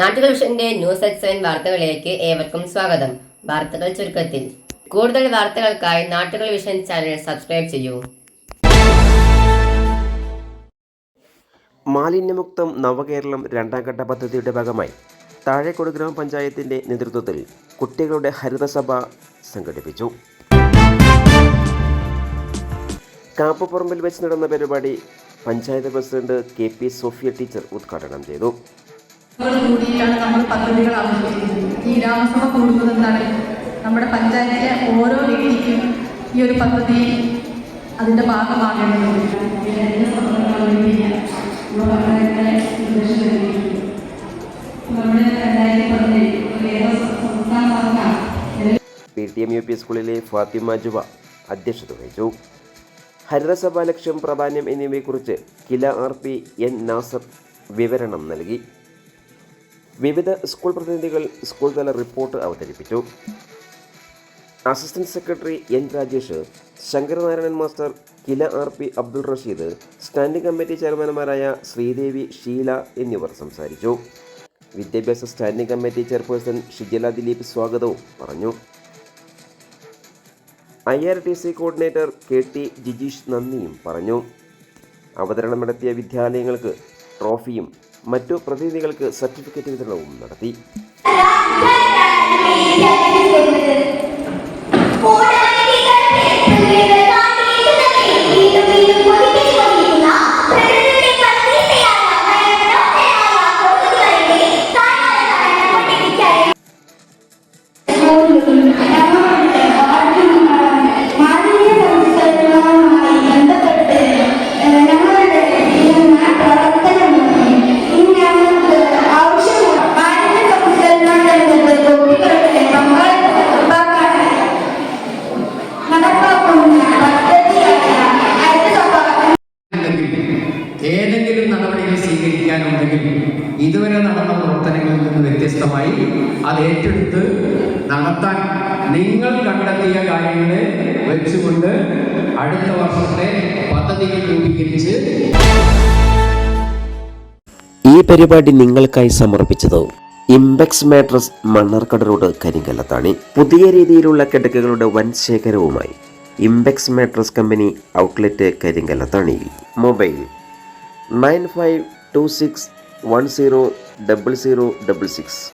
നാട്ടുകൾ വിഷന്റെ news at വാർത്തകളിലേക്ക് ഏവർക്കും സ്വാഗതം. വാർത്തകൾ ചുരുക്കത്തിൽ. കൂടുതൽ വാർത്തകൾക്കായി നാട്ടുകൾ വിഷൻ ചാനൽ സബ്സ്ക്രൈബ് ചെയ്യൂ. മാലിന്യമുക്തം നവകേരളം രണ്ടാം ഘട്ട പദ്ധതിയുടെ ഭാഗമായി താഴേക്കോട് ഗ്രാമപഞ്ചായത്തിന്റെ നേതൃത്വത്തിൽ കുട്ടികളുടെ ഹരിതസഭ സംഘടിപ്പിച്ചു. കാപ്പുപറമ്പിൽ വെച്ച് നടന്ന പരിപാടി panchayat president K P Sophia teacher ഉദ്ഘാടനം ചെയ്തു. കൂടിയിട്ടാണ് നമ്മൾ പദ്ധതികൾ അവതരിപ്പിക്കുന്നത്. ഈ ഗ്രാമസഭ കൂടുന്നത് എന്താണ് നമ്മുടെ പഞ്ചായത്തിലെ ഓരോ വ്യക്തിക്കും ഈ ഒരു പദ്ധതി അതിന്റെ ഭാഗമാകേണ്ടത് P T M U P സ്കൂളിലെ ഫാത്തിമ ജുബ അധ്യക്ഷത വഹിച്ചു. ഹരിതസഭ ലക്ഷ്യം പ്രാധാന്യം എന്നിവയെക്കുറിച്ച് KILA R P N Nasar വിവരണം നൽകി. വിവിധ സ്കൂൾ പ്രതിനിധികൾ സ്കൂൾ തല റിപ്പോർട്ട് അവതരിപ്പിച്ചു. Assistant secretary N Rajesh Sankaranarayanan master KILA R P Abdul Rasheed standing committee ചെയർമാൻമാരായ Sreedevi Sheela എന്നിവർ സംസാരിച്ചു. വിദ്യാഭ്യാസ standing committee chairperson Shijala Dileep സ്വാഗതവും പറഞ്ഞു. I R T C coordinator K T Jijeesh നന്ദിയും പറഞ്ഞു. അവതരണം നടത്തിയ വിദ്യാലയങ്ങൾക്ക് ട്രോഫിയും മറ്റു പ്രതിനിധികൾക്ക് സർട്ടിഫിക്കറ്റ് വിതരണവും നടത്തി. സ്വീകരിക്കാനുണ്ടെങ്കിൽ ഇതുവരെ നടന്ന പ്രവർത്തനങ്ങളിൽ നിന്ന് വ്യത്യസ്തമായി അത് ഏറ്റെടുത്ത് നടത്താൻ നിങ്ങൾ കണ്ടെത്തിയ കാര്യങ്ങളെ വെച്ചുകൊണ്ട് അടുത്ത വർഷത്തെ പദ്ധതികൾ രൂപീകരിച്ച് ഈ പരിപാടി നിങ്ങൾക്കായി സമർപ്പിച്ചത് ഇംബെക്സ് മാട്രസ് മണ്ണാർക്കട റോഡ് കരിങ്കല്ലത്താണി. പുതിയ രീതിയിലുള്ള കിടക്കകളുടെ വൻ ശേഖരവുമായി Imbex mattress company outlet കരിങ്കല്ലത്താണിയിൽ. Mobile nine five two six one zero double zero double six